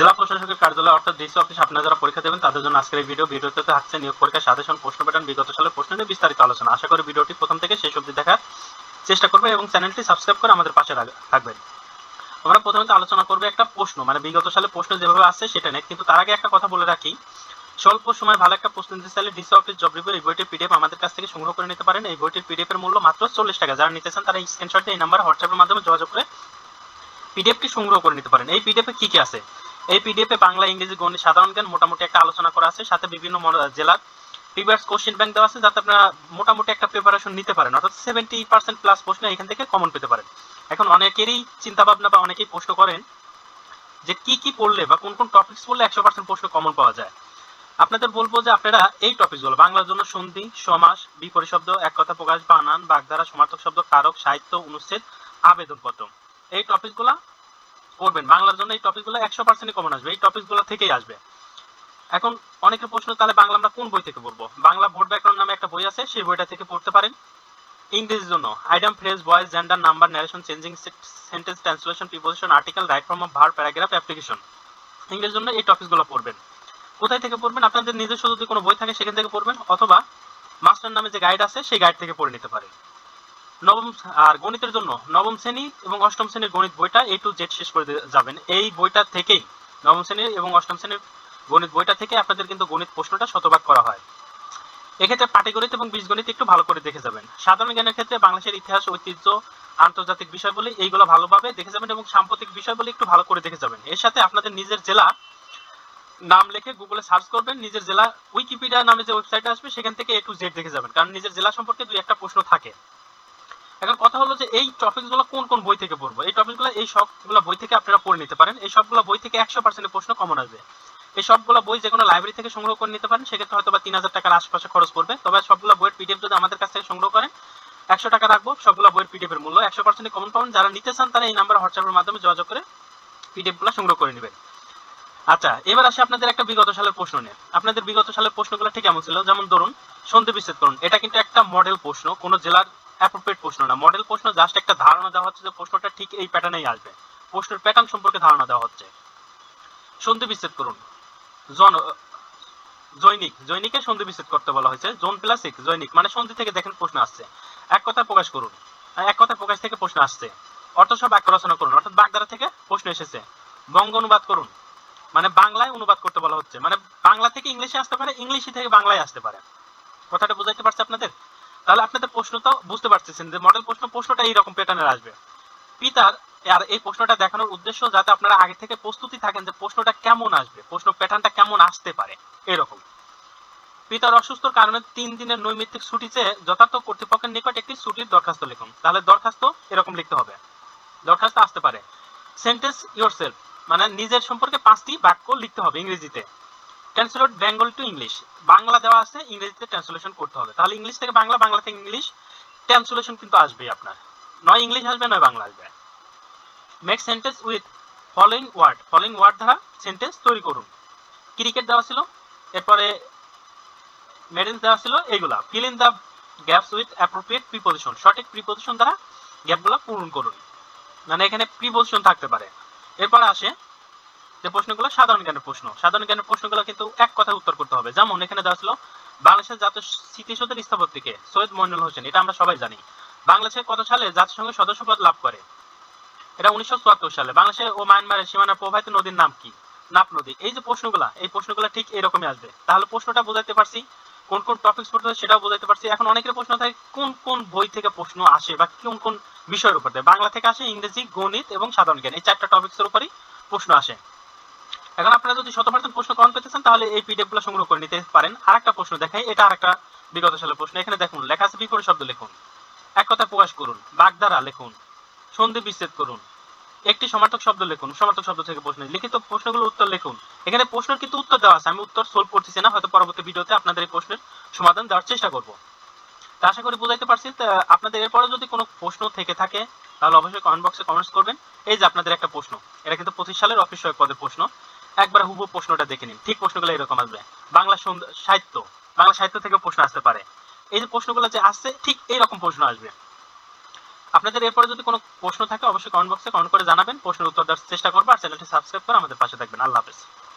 জেলা প্রশাসকের কার্যালয় অর্থাৎ ডিসি অফিস আপনারা যারা পরীক্ষা দেবেন, তাদের জন্য আজকের এই ভিডিও ভিডিওতে থাকছে নিয়োগ পরীক্ষা সাজেশন, প্রশ্ন প্যাটার্ন বিগত সালের প্রশ্ন নিয়ে বিস্তারিত আলোচনা। আশা করি ভিডিওটি প্রথম থেকে শেষ অবধি দেখার চেষ্টা করবেন এবং চ্যানেলটি সাবস্ক্রাইব করে আমাদের পাশে থাকবেন। আমরা প্রথমে আলোচনা করবে একটা প্রশ্ন মানে বিগত সালে প্রশ্ন যেভাবে আসছে সেটা নেই কিন্তু তার আগে একটা কথা বলে রাখি, স্বল্প সময় ভালো একটা প্রশ্ন নিতে চাইলে ডিসি অফিস জব রিভিউ এই বইটির পিডিএফ আমাদের কাছ থেকে সংগ্রহ করে নিতে পারেন। এই বইটির পিডিএফ এর মূল্য মাত্র চল্লিশ টাকা। যারা নিতে চান তারা স্ক্রিনশট এই নাম্বার হোয়াটসঅ্যাপের মাধ্যমে যোগাযোগ করে পিডিএফটি সংগ্রহ করে নিতে পারেন। এই পিডিএফ এ কি কি আছে? এই পিডিএফ বাংলা, ইংরেজি, গণিত, সাধারণ জ্ঞান মোটামুটি একটা আলোচনা করা আছে। সাথে বিভিন্ন জেলার প্রিভিয়াস কোশ্চেন ব্যাংক দেওয়া আছে, যাতে আপনারা মোটামুটি একটা প্রিপারেশন নিতে পারেন। অর্থাৎ সেভেন্টি পার্সেন্ট প্লাস প্রশ্ন এখান থেকে কমন পেতে পারেন। এখন অনেকেরই চিন্তা ভাবনা বা অনেকেই প্রশ্ন করেন যে কি কি পড়লে বা কোন কোন টপিকস পড়লে একশো পার্সেন্ট প্রশ্ন কমন পাওয়া যায়। আপনাদের বলব যে আপনারা এই টপিকগুলো বাংলার জন্য সন্ধি, সমাস, বিপরীত শব্দ, এক কথা প্রকাশ, বানান, বাগধারা, সমার্থক শব্দ, কারক, সাহিত্য, অনুচ্ছেদ, আবেদনপত্র, এই টপিকগুলো পড়বেন বাংলার জন্য এই টপিকগুলো একশো পার্সেন্ট কমন আসবে। এই টপিকগুলো থেকেই আসবে। এখন অনেকের প্রশ্ন, তাহলে বাংলা আমরা কোন বই থেকে পড়ব? বাংলা বোর্ড ব্যাকরণ নামে একটা বই আছে, সেই বইটা থেকে পড়তে পারেন। ইংরেজির জন্য item phrase voice gender number narration changing sentence translation preposition article right form of verb paragraph application ইংরেজির জন্য এই টপিকগুলো পড়বেন। কোথায় থেকে পড়বেন? আপনাদের নিজস্ব যদি কোনো বই থাকে, সেখান থেকে পড়বেন। অথবা মাস্টার নামে যে গাইড আছে, সেই গাইড থেকে পড়ে নিতে পারেন। নবম আর গণিতের জন্য নবম শ্রেণি এবং অষ্টম শ্রেণির গণিত বইটা এ টু জেড শেষ করে যাবেন। এই বইটা থেকেই, নবম শ্রেণির এবং অষ্টম শ্রেণির গণিত বইটা থেকে আপনাদের কিন্তু গণিত প্রশ্নটা শতভাগ করা হয়। এক্ষেত্রে পাটিগণিত এবং বীজগণিত একটু ভালো করে দেখে যাবেন। সাধারণ জ্ঞানের ক্ষেত্রে বাংলাদেশের ইতিহাস, ঐতিহ্য, আন্তর্জাতিক বিষয় বিষয়গুলি এইগুলো ভালোভাবে দেখে যাবেন এবং সাম্প্রতিক বিষয়গুলি একটু ভালো করে দেখে যাবেন। এর সাথে আপনাদের নিজের জেলা নাম লিখে গুগলে সার্চ করবেন, নিজের জেলা উইকিপিডিয়া নামে যে ওয়েবসাইট আসবে, সেখান থেকে এ টু জেড দেখে যাবেন। কারণ নিজের জেলা সম্পর্কে দুই একটা প্রশ্ন থাকে। এখন কথা হলো যে এই টপিকগুলো কোন কোন বই থেকে পড়ব? এই টপিকগুলো এই সবগুলো বই থেকে আপনারা পড়ে নিতে পারেন। এই সবগুলো বই থেকে একশো পার্সেন্টের প্রশ্ন কমন আসবে। এই সবগুলো বই যে কোনো লাইব্রেরি থেকে সংগ্রহ করে নিতে পারেন, সেক্ষেত্রে হয়তো বা তিন হাজার টাকার আশপাশে খরচ পড়বে। তবে সবগুলো বইয়ের পিডিএফ যদি আমাদের কাছ থেকে সংগ্রহ করেন, একশো টাকা রাখব সবগুলো বইয়ের পিডিএফ এর মূল্য। একশো পার্সেন্ট কমন পাবেন। যারা নিতে চান তারা এই নাম্বার হোয়াটসঅ্যাপের মাধ্যমে যোগাযোগ করে পিডিএফগুলো সংগ্রহ করে নেবেন। আচ্ছা এবার আসে আপনাদের একটা বিগত সালের প্রশ্ন নিয়ে। আপনাদের বিগত সালের প্রশ্নগুলো ঠিক কেমন ছিল, যেমন ধরুন, সন্ধি বিচ্ছেদ করুন। এটা কিন্তু একটা মডেল প্রশ্ন। কোন জেলার অ্যাপ্রোপ্রিয়েট প্রশ্ন না মডেল প্রশ্ন জাস্ট একটা ধারণা দেওয়া হচ্ছে যে প্রশ্নটা ঠিক এই প্যাটার্নেই আসবে। প্রশ্নের প্যাটার্ন সম্পর্কে ধারণা দেওয়া হচ্ছে। সন্ধি বিচ্ছেদ করুন। জন, জৈনিক। জৈনিকে সন্ধি বিচ্ছেদ করতে বলা হয়েছে। জোন প্লাস এক জৈনিক। মানে সন্ধি থেকে দেখেন প্রশ্ন আসছে। এক কথায় প্রকাশ করুন। এক কথায় প্রকাশ থেকে প্রশ্ন আসছে। অর্থ সব বাক্য রচনা করুন। অর্থাৎ বাগধারা থেকে প্রশ্ন এসেছে। বঙ্গ অনুবাদ করুন। মানে বাংলায় অনুবাদ করতে বলা হচ্ছে। মানে বাংলা থেকে ইংলিশে আসতে পারে, ইংলিশে থেকে বাংলায় আসতে পারে। কথাটা বুঝাইতে পারছে আপনাদের? তাহলে আপনাদের প্রশ্ন তো বুঝতে পারতেছেন যে মডেল প্রশ্ন প্রশ্নটা এইরকম প্যাটার্নের আসবে। পিতার আর এই প্রশ্নটা দেখানোর উদ্দেশ্য যাতে আপনারা আগে থেকে প্রস্তুতি থাকেন যে প্রশ্নটা কেমন আসবে, প্রশ্ন প্যাটার্নটা কেমন আসতে পারে, এরকম। পিতার অসুস্থর কারণে তিন দিনের নৈমিত্তিক ছুটি চেয়ে যথার্থ কর্তৃপক্ষের নিকট একটি ছুটির দরখাস্ত লিখুন। তাহলে দরখাস্ত এরকম লিখতে হবে। দরখাস্ত আসতে পারে। সেন্টেন্স ইয়োর মানে নিজের সম্পর্কে পাঁচটি বাক্য লিখতে হবে ইংরেজিতে। Translate Bengal to English Bangla দেওয়া আছে, ইংরেজিতে ট্রান্সলেশন করতে হবে। তাহলে ইংলিশ থেকে বাংলা বাংলা থেকে ইংলিশ ট্রান্সলেশন কিন্তু আসবেই আপনার। নয় ইংলিশ আসবে, নয় বাংলা আসবে। Make sentence with following word following word দ্বারা সেন্টেন্স তৈরি করুন। ক্রিকেট দেওয়া ছিল, এরপরে মেডেল দেওয়া ছিল, এইগুলা। Fill in the gaps with appropriate preposition সঠিক প্রিপোজিশন দ্বারা গ্যাপগুলো পূরণ করুন। মানে এখানে প্রিপোজিশন থাকতে পারে। এরপর আসে যে প্রশ্নগুলো সাধারণ জ্ঞানের প্রশ্ন। সাধারণ জ্ঞানের প্রশ্নগুলো কিন্তু এক কথায় উত্তর করতে হবে। যেমন এখানে দেওয়া ছিল, বাংলাদেশের জাতীয় স্মৃতিসৌধের স্থপতিকে সৈয়দ মইনুল হোসেন, এটা আমরা সবাই জানি। বাংলাদেশের কত সালে জাতিসংঘের সদস্যপদ লাভ করে? এটা উনিশশো চুয়াত্তর সালে। বাংলাদেশে ও মায়ানমারের সীমানা প্রবাহিত নদীর নাম কি? নাপ নদী। এই যে প্রশ্নগুলা, এই প্রশ্নগুলো ঠিক এরকমই আসবে। তাহলে প্রশ্নটা বোঝাতে পারছি, কোন কোন টপিকস পড়তে হবে সেটাও বোঝাতে পারছি। এখন অনেকের প্রশ্ন থাকে, কোন কোন বই থেকে প্রশ্ন আসে বা কোন কোন বিষয়ের উপর? বাংলা থেকে আসে ইংরেজি, গণিত এবং সাধারণ জ্ঞান। এই চারটা টপিক্সের উপরই প্রশ্ন আসে। এখন আপনারা যদি শত পার্সেন্ট প্রশ্ন কমন পেতে চান তাহলে এই পিডিএফগুলো সংগ্রহ করে নিতে পারেন। আর একটা প্রশ্ন দেখাই, এটা আর একটা বিগত সালের প্রশ্ন। এখানে দেখুন, লেখা আছে বিপরীত শব্দ লিখুন। এক কথা প্রকাশ করুন, বাগধারা লিখুন, সন্ধি বিচ্ছেদ করুন। একটি সমার্থক শব্দ লিখুন, সমার্থক শব্দ থেকে প্রশ্ন লিখিত প্রশ্নগুলো উত্তর লিখুন। এখানে প্রশ্নের কিন্তু উত্তর দেওয়া আছে, আমি উত্তর সলভ করতেছি না, হয়তো পরবর্তী ভিডিওতে আপনাদের এই প্রশ্নের সমাধান দেওয়ার চেষ্টা করব। তা আশা করি বুঝাইতে পারছি। আপনাদের এরপরে যদি কোনো প্রশ্ন থেকে থাকে, তাহলে অবশ্যই কমেন্ট বক্সে কমেন্টস করবেন। এই যে আপনাদের একটা প্রশ্ন, এটা কিন্তু পঁচিশ সালের অফিস সহায়ক পদের প্রশ্ন। একবার হুবু প্রশ্নটা দেখে নিন। ঠিক প্রশ্নগুলো এরকম আসবে। বাংলা সাহিত্য। বাংলা সাহিত্য থেকে প্রশ্ন আসতে পারে। এই যে প্রশ্নগুলো যে আসছে, ঠিক এইরকম প্রশ্ন আসবে। আপনাদের এরপরে যদি কোনো প্রশ্ন থাকে, অবশ্যই কমেন্ট বক্সে কমেন্ট করে জানাবেন। প্রশ্নের উত্তর দেওয়ার চেষ্টা করব আর চ্যানেলটি সাবস্ক্রাইব করে আমাদের পাশে থাকবেন। আল্লাহ হাফেজ।